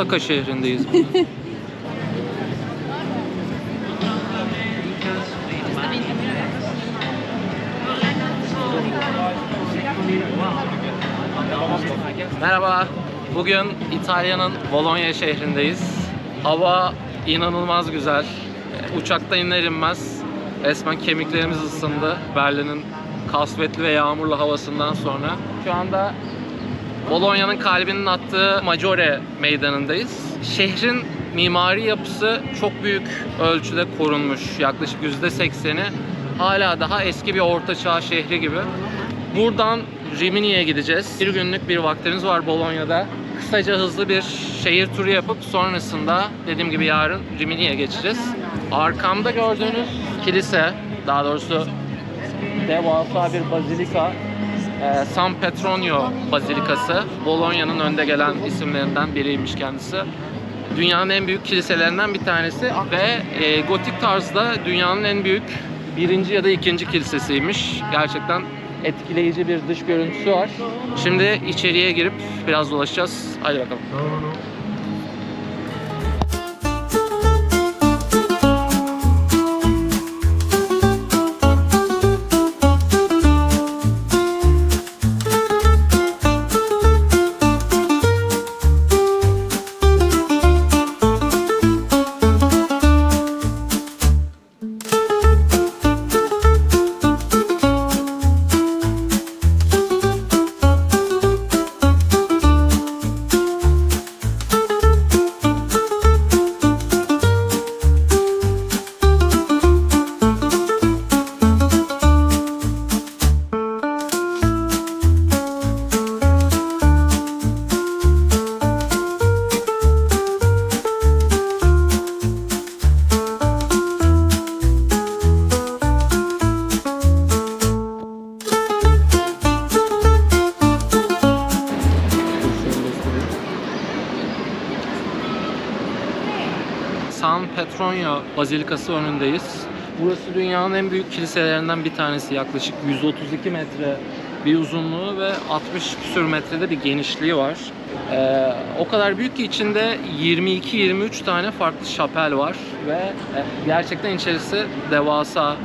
Osaka şehrindeyiz. Merhaba. Bugün İtalya'nın Bologna şehrindeyiz. Hava inanılmaz güzel. Uçakta iner inmez resmen kemiklerimiz ısındı. Berlin'in kasvetli ve yağmurlu havasından sonra. Şu anda Bologna'nın kalbinin attığı Maggiore meydanındayız. Şehrin mimari yapısı çok büyük ölçüde korunmuş. Yaklaşık %80'i hala daha eski bir ortaçağ şehri gibi. Buradan Rimini'ye gideceğiz. Bir günlük bir vaktimiz var Bologna'da. Kısaca hızlı bir şehir turu yapıp sonrasında dediğim gibi yarın Rimini'ye geçeceğiz. Arkamda gördüğünüz kilise, daha doğrusu devasa bir bazilika San Petronio Bazilikası Bologna'nın önde gelen isimlerinden biriymiş kendisi. Dünyanın en büyük kiliselerinden bir tanesi ve e, gotik tarzda dünyanın en büyük birinci ya da ikinci kilisesiymiş. Gerçekten etkileyici bir dış görüntüsü var. Şimdi içeriye girip biraz dolaşacağız. Hadi bakalım. San Petronio Bazilikası önündeyiz. Burası dünyanın en büyük kiliselerinden bir tanesi. Yaklaşık 132 metre bir uzunluğu ve 60 küsür metrede bir genişliği var. Ee, o kadar büyük ki içinde 22-23 tane farklı şapel var ve e, gerçekten içerisi devasa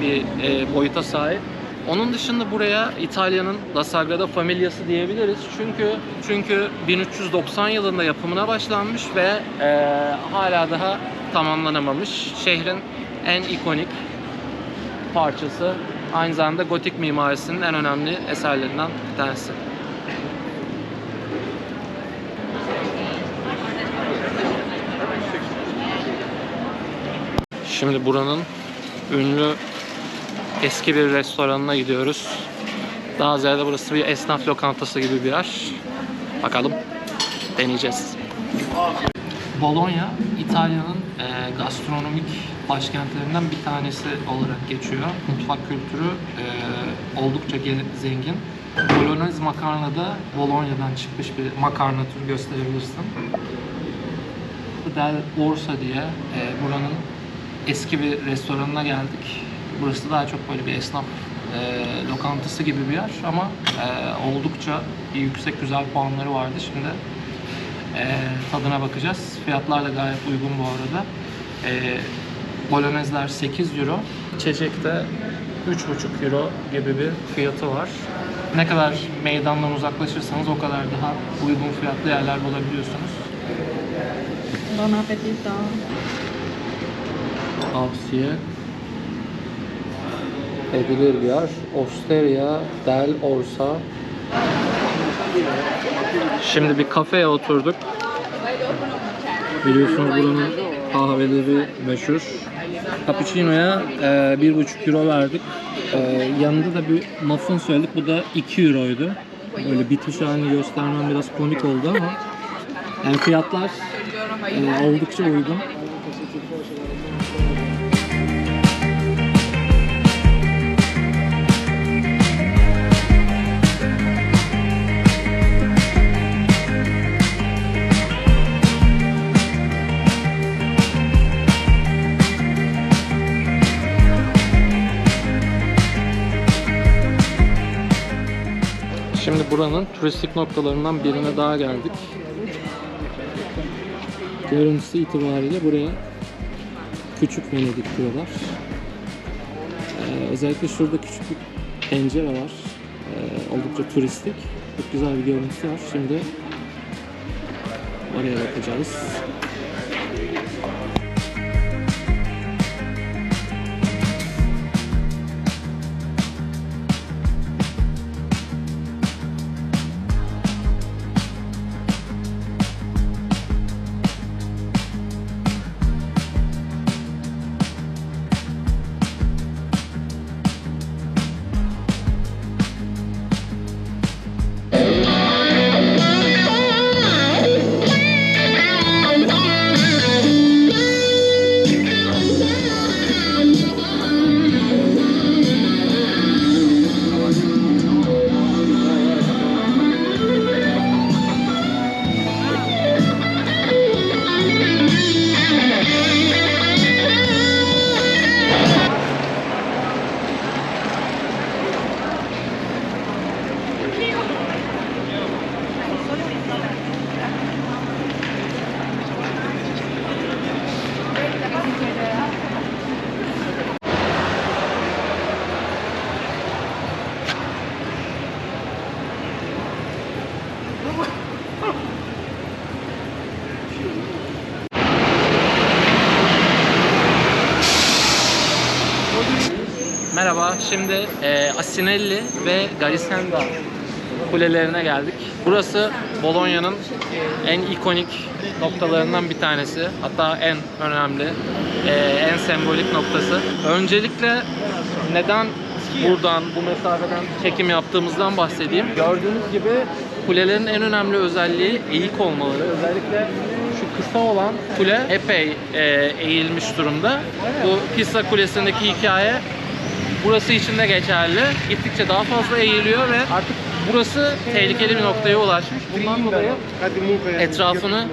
bir e, boyuta sahip. Onun dışında buraya İtalya'nın La Sagrada Familia'sı diyebiliriz. Çünkü çünkü 1390 yılında yapımına başlanmış ve e, hala daha tamamlanamamış. Şehrin en ikonik parçası. Aynı zamanda gotik mimarisinin en önemli eserlerinden bir tanesi. Şimdi buranın ünlü eski bir restoranına gidiyoruz. Daha ziyade burası bir esnaf lokantası gibi bir yer. Bakalım deneyeceğiz. Bologna İtalya'nın e, gastronomik başkentlerinden bir tanesi olarak geçiyor. Mutfak kültürü e, oldukça zengin. Bolognese makarna da Bologna'dan çıkmış bir makarna türü gösterebilirsin. Del Orsa diye e, buranın eski bir restoranına geldik. Burası daha çok böyle bir esnaf e, lokantası gibi bir yer ama e, oldukça yüksek güzel puanları vardı. Şimdi e, tadına bakacağız. Fiyatlar da gayet uygun bu arada. E, Bolognezler 8 euro. İçecekte 3,5 euro gibi bir fiyatı var. Ne kadar meydandan uzaklaşırsanız o kadar daha uygun fiyatlı yerler bulabiliyorsunuz. Buon appetito. tavsiye edilir bir yer. Osteria del Orsa. Şimdi bir kafeye oturduk. Biliyorsunuz buranın kahveleri meşhur. Cappuccino'ya e, bir buçuk euro verdik. E, yanında da bir muffin söyledik. Bu da 2 euroydu. Böyle bitmiş halini göstermem biraz komik oldu ama yani fiyatlar e, oldukça uygun. Buranın turistik noktalarından birine daha geldik. Görüntüsü itibariyle buraya küçük Venedik diyorlar. Ee, özellikle şurada küçük bir pencere var. Ee, oldukça turistik. Çok güzel bir görüntüsü var. Şimdi oraya bakacağız. Merhaba, şimdi e, Asinelli ve Garisenda kulelerine geldik. Burası Bolonya'nın en ikonik noktalarından bir tanesi. Hatta en önemli, e, en sembolik noktası. Öncelikle neden buradan, bu mesafeden çekim yaptığımızdan bahsedeyim. Gördüğünüz gibi kulelerin en önemli özelliği eğik olmaları. Özellikle şu kısa olan kule epey e, eğilmiş durumda. Bu Pisa Kulesi'ndeki hikaye Burası için de geçerli. Gittikçe daha fazla eğiliyor ve artık burası tehlikeli bir noktaya ulaşmış. Bundan dolayı etrafını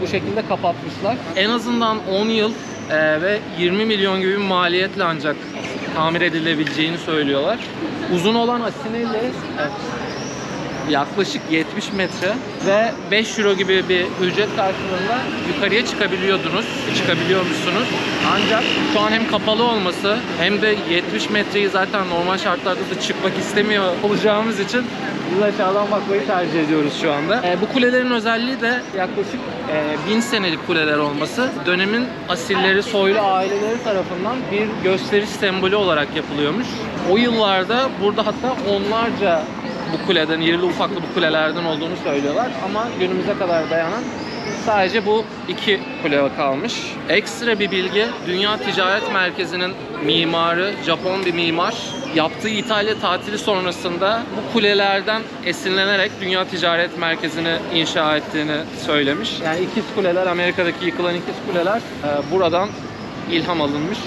bu şekilde kapatmışlar. En azından 10 yıl e, ve 20 milyon gibi bir maliyetle ancak tamir edilebileceğini söylüyorlar. Uzun olan Asinelli yaklaşık 70 metre ve 5 euro gibi bir ücret karşılığında yukarıya çıkabiliyordunuz, çıkabiliyormuşsunuz. Ancak şu an hem kapalı olması hem de 70 metreyi zaten normal şartlarda da çıkmak istemiyor olacağımız için biz aşağıdan bakmayı tercih ediyoruz şu anda. E, bu kulelerin özelliği de yaklaşık e, 1000 senelik kuleler olması. Dönemin asilleri, soylu aileleri tarafından bir gösteriş sembolü olarak yapılıyormuş. O yıllarda burada hatta onlarca bu kuleden, irili ufaklı bu kulelerden olduğunu söylüyorlar. Ama günümüze kadar dayanan sadece bu iki kule kalmış. Ekstra bir bilgi, Dünya Ticaret Merkezi'nin mimarı, Japon bir mimar, yaptığı İtalya tatili sonrasında bu kulelerden esinlenerek Dünya Ticaret Merkezi'ni inşa ettiğini söylemiş. Yani ikiz kuleler, Amerika'daki yıkılan ikiz kuleler e, buradan ilham alınmış.